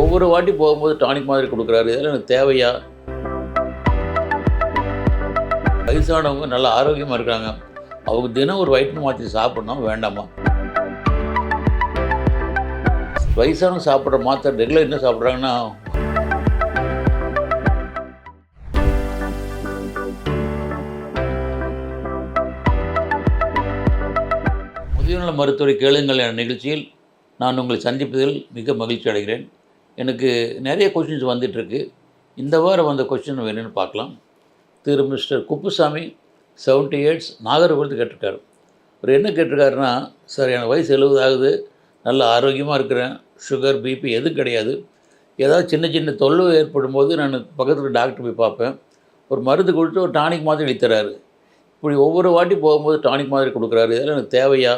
ஒவ்வொரு வாட்டி போகும்போது டானிக் மாதிரி கொடுக்குறாரு. இதெல்லாம் எனக்கு தேவையா? வயசானவங்க நல்லா ஆரோக்கியமாக இருக்காங்க அவங்க தினம் ஒரு வைட்டமின் மாற்றி சாப்பிட்ணும் வேண்டாமா? வயசானவங்க சாப்பிட்ற மாத்திரை ரெகுலர் என்ன சாப்பிட்றாங்கன்னா? முதியோர் நல மருத்துவரை கேளுங்கள் என்ற நிகழ்ச்சியில் நான் உங்களை சந்திப்பதில் மிக மகிழ்ச்சி அடைகிறேன். எனக்கு நிறைய கொஷின்ஸ் வந்துட்டுருக்கு. இந்த வாரம் வந்த கொஷின் என்னென்னு பார்க்கலாம். திரு mister Kuppusamy seventy eight Nagercoil கேட்டிருக்காரு. அவர் என்ன கேட்டிருக்காருன்னா சார் எனக்கு வயசு எழுபது ஆகுது. நல்ல ஆரோக்கியமாக இருக்கிறேன். சுகர் பிபி எதுவும் கிடையாது. ஏதாவது சின்ன சின்ன தொல்லை ஏற்படும் போது நான் பக்கத்தில் டாக்டர் போய் பார்ப்பேன். ஒரு மருந்து கொடுத்து ஒரு டானிக் மாதிரி எழுத்தராரு இப்படி ஒவ்வொரு வாட்டி போகும்போது டானிக் மாதிரி கொடுக்குறாரு. இதெல்லாம் எனக்கு தேவையா?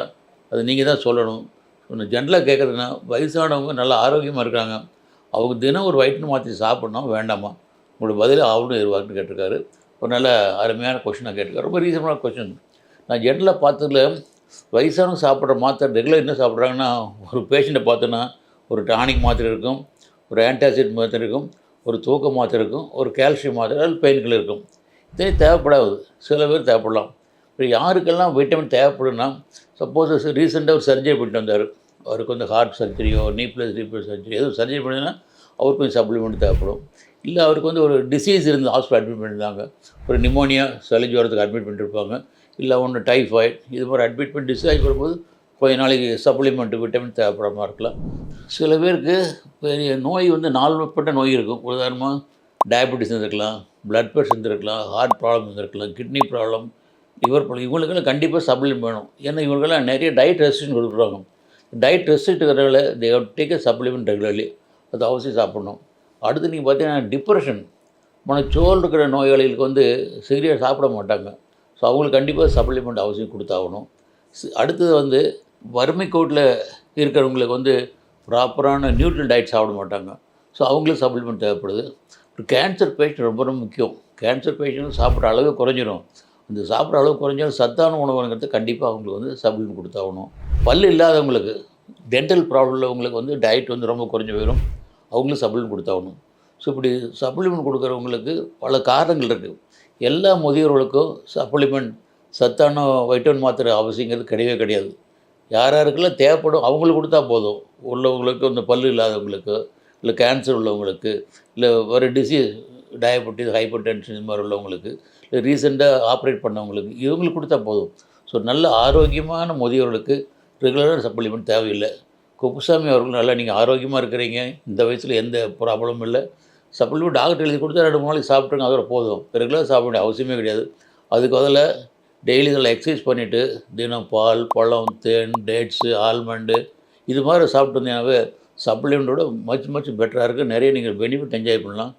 அது நீங்கள் தான் சொல்லணும் ஒன்று ஜென்ரலாக கேட்குறதுன்னா வயசானவங்க நல்லா ஆரோக்கியமாக இருக்காங்க அவங்க தினம் ஒரு வயிற்று மாற்றி சாப்பிட்ணும் வேண்டாமா? உங்களோட பதில் ஆகணும் எதிர்பார்க்குன்னு கேட்டிருக்காரு. ஒரு நல்ல அருமையான கொஷினாக கேட்டிருக்காரு. ரொம்ப ரீசனபிளான கொஷின் நான் ஜென்ரலாக பார்த்ததுல வயசானவங்க சாப்பிட்ற மாத்திரை ரெகுலர் என்ன சாப்பிட்றாங்கன்னா ஒரு பேஷண்ட்டை பார்த்தோன்னா ஒரு டானிக் மாத்திரை இருக்கும் ஒரு ஆன்டாசிட் மாத்திரை இருக்கும் ஒரு தூக்க மாத்திரை இருக்கும் ஒரு கால்சியம் மாத்திரை அல்லது பெயின்கள் இருக்கும். இதே தேவைப்படாது. சில பேர் தேவைப்படலாம். இப்போ யாருக்கெல்லாம் விட்டமின் தேவைப்படும்னா சப்போஸ் ரீசெண்டாக ஒரு சர்ஜரி பண்ணிட்டு வந்தார். அவருக்கு வந்து ஹார்ட் சர்ஜரியோ நீ ப்ளஸ் ரீப்ளஸ் சர்ஜரி எதுவும் சர்ஜரி பண்ணினா அவருக்கு கொஞ்சம் சப்ளிமெண்ட் தேவைப்படும். இல்லை அவருக்கு வந்து ஒரு டிசீஸ் இருந்து ஹாஸ்பிட்டல் அட்மிட் பண்ணியிருந்தாங்க. ஒரு நிமோனியா சளி ஜுரத்துக்கு அட்மிட் பண்ணியிருப்பாங்க. இல்லை ஒன்று டைஃபாய்டு இது மாதிரி அட்மிட் பண்ணி டிஸ்சார்ஜ் வரும்போது கொஞ்ச நாளைக்கு சப்ளிமெண்ட் விட்டமின் தேவைப்படாமல் இருக்கலாம். சில பேருக்கு பெரிய நோய் வந்து நாள்பட்ட நோய் இருக்கும். உதாரணமாக டயபெட்டிஸ் இருந்திருக்கலாம் பிளட் ப்ரெஷர் இருந்திருக்கலாம் ஹார்ட் ப்ராப்ளம் இருந்திருக்கலாம் கிட்னி ப்ராப்ளம் லிவர் ப்ராப்ளம் இவங்களுக்கெல்லாம் கண்டிப்பாக சப்ளிமெண்ட் வேணும். ஏன்னா இவங்களுக்கெல்லாம் நிறைய டயட் ரெஸ்ட்ரிக்ஷன் கொடுக்குறாங்க. டயட் ரெஸ்ட்ரிக்ட் இருக்கிறவங்கள they take a supplement regularly அது அவசியம் சாப்பிடணும். அடுத்து நீங்கள் பார்த்தீங்கன்னா டிப்ரெஷன் மனச்சோல் இருக்கிற நோயாளிகளுக்கு வந்து சிகரெட் சாப்பிட மாட்டாங்க. ஸோ அவங்களுக்கு கண்டிப்பாக சப்ளிமெண்ட் அவசியம் கொடுத்தாகணும். அடுத்தது வந்து வறுமை கோட்டில் இருக்கிறவங்களுக்கு வந்து ப்ராப்பரான நியூட்ரல் டயட் சாப்பிட மாட்டாங்க. ஸோ அவங்களுக்கு சப்ளிமெண்ட் தேவைப்படுது. ஒரு கேன்சர் பேஷண்ட் ரொம்ப ரொம்ப முக்கியம். கேன்சர் பேஷண்ட் சாப்பிட்ற அளவு குறைஞ்சிரும். அந்த சாப்பிட்ற அளவு குறைஞ்சாலும் சத்தான உணவுங்கிறது கண்டிப்பாக அவங்களுக்கு வந்து சப்ளிமெண்ட் கொடுத்தாகணும். பல் இல்லாதவங்களுக்கு டென்டல் ப்ராப்ளம் உள்ளவங்களுக்கு வந்து டயட் வந்து ரொம்ப குறைஞ்சி போயிடும் அவங்களும் சப்ளிமெண்ட் கொடுத்தாகணும். ஸோ இப்படி சப்ளிமெண்ட் கொடுக்குறவங்களுக்கு பல காரணங்கள் இருக்குது எல்லா முதியோர்களுக்கும் சப்ளிமெண்ட் சத்தான வைட்டமின் மாத்திரை அவசியங்கிறது கிடையவே கிடையாது. யார் யாருக்கெல்லாம் தேவைப்படும் அவங்களுக்கு கொடுத்தா போதும். உள்ளவங்களுக்கு இந்த பல்லு இல்லாதவங்களுக்கு இல்லை கேன்சர் உள்ளவங்களுக்கு இல்லை வேறு டிசீஸ் டயபெட்டிஸ் ஹைப்பர் டென்ஷன் இது மாதிரி உள்ளவங்களுக்கு இல்லை ரீசெண்டாக ஆப்ரேட் பண்ணவங்களுக்கு இவங்களுக்கு கொடுத்தா போதும். ஸோ நல்ல ஆரோக்கியமான முதியோர்களுக்கு ரெகுலராக சப்ளிமெண்ட் தேவையில்லை. குப்புசாமி அவர்கள் நல்லா நீங்கள் ஆரோக்கியமாக இருக்கிறீங்க. இந்த வயசில் எந்த ப்ராப்ளமும் இல்லை. சப்ளிமெண்ட் டாக்டர் எழுதி கொடுத்தா ரெண்டு மூணு நாளைக்கு சாப்பிட்ருங்க அதோட போதும். ரெகுலராக சாப்பிட வேண்டிய அவசியமே கிடையாது. அதுக்கு அதில் டெய்லி இதில் எக்ஸசைஸ் பண்ணிவிட்டு தினம் பால் பழம் தேன் டேட்ஸு ஆல்மண்டு இது மாதிரி சாப்பிட்டு வந்தீங்கன்னாவே சப்ளிமெண்ட்டோட மச் மச் பெட்டராக இருக்குது நிறைய நீங்கள் பெனிஃபிட் என்ஜாய் பண்ணலாம்.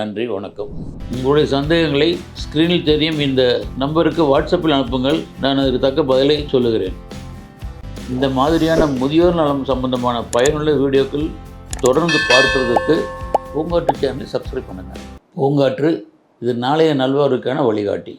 நன்றி வணக்கம். உங்களுடைய சந்தேகங்களை ஸ்க்ரீனில் தெரியும். இந்த நம்பருக்கு வாட்ஸ்அப்பில் அனுப்புங்கள். நான் அதுக்கு தக்க பதிலை சொல்லுகிறேன். இந்த மாதிரியான முதியோர் நலம் சம்பந்தமான பயனுள்ள வீடியோக்கள் தொடர்ந்து பார்ப்பதற்கு பூங்காற்று சேனலை சப்ஸ்கிரைப் பண்ணுங்கள் பூங்காற்று இது நாளைய நல்வாருக்கான வழிகாட்டி.